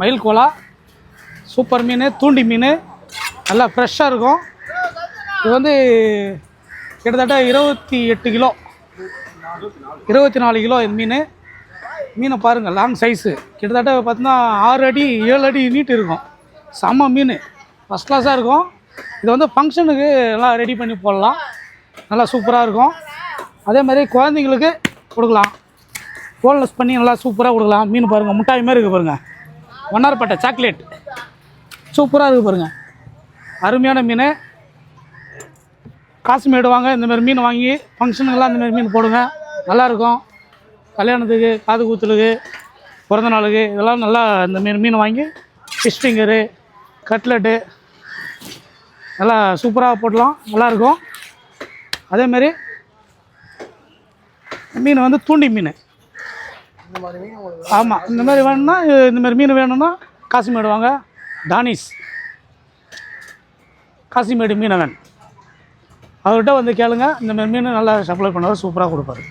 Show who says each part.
Speaker 1: மயில் Kola super மீன் தூண்டி மீன் நல்லா ஃப்ரெஷ்ஷாக இருக்கும். இது வந்து கிட்டத்தட்ட இருபத்தி எட்டு கிலோ. இருபத்தி நாலு கிலோ இந்த மீன். மீனை பாருங்கள் லாங் சைஸு கிட்டத்தட்ட பார்த்தீங்கன்னா ஆறு அடி ஏழு அடி நீட்டு இருக்கும். செம்ம மீன். ஃபஸ்ட் கிளாஸாக இருக்கும். இது வந்து ஃபங்க்ஷனுக்கு எல்லாம் ரெடி பண்ணி போடலாம். நல்லா சூப்பராக இருக்கும். அதே மாதிரி குழந்தைங்களுக்கு கொடுக்கலாம். போன்லெஸ் பண்ணி நல்லா சூப்பராக கொடுக்கலாம். மீன் பாருங்கள் முட்டாய் மாதிரி இருக்குது பாருங்கள் ஒன்னார்பட்டை சாக்லேட் சூப்பராக இருக்குது பாருங்கள் அருமையான மீன். காசுமேடு வாங்க இந்தமாதிரி மீன் வாங்கி ஃபங்க்ஷனுக்கெல்லாம் இந்தமாரி மீன் போடுங்க. நல்லாயிருக்கும் கல்யாணத்துக்கு காது குத்துலுக்கு பிறந்த நாளுக்கு இதெல்லாம் நல்லா இந்த மீன் மீன் வாங்கி ஃபிஷ் ஃபிங்கரு கட்லெட்டு நல்லா சூப்பராக போடலாம். நல்லாயிருக்கும் அதேமாரி மீன் வந்து தூண்டி மீன். ஆமாம் இந்த மாதிரி வேணும்னா இந்த மாதிரி மீன் வேணும்னா காசிமேடு வாங்க. டானிஸ் காசிமேடு மீனவன். அவர்கிட்ட வந்து கேளுங்க இந்த மாதிரி மீன் நல்லா சப்ளை பண்ணுவார் சூப்பராக கொடுப்பாரு.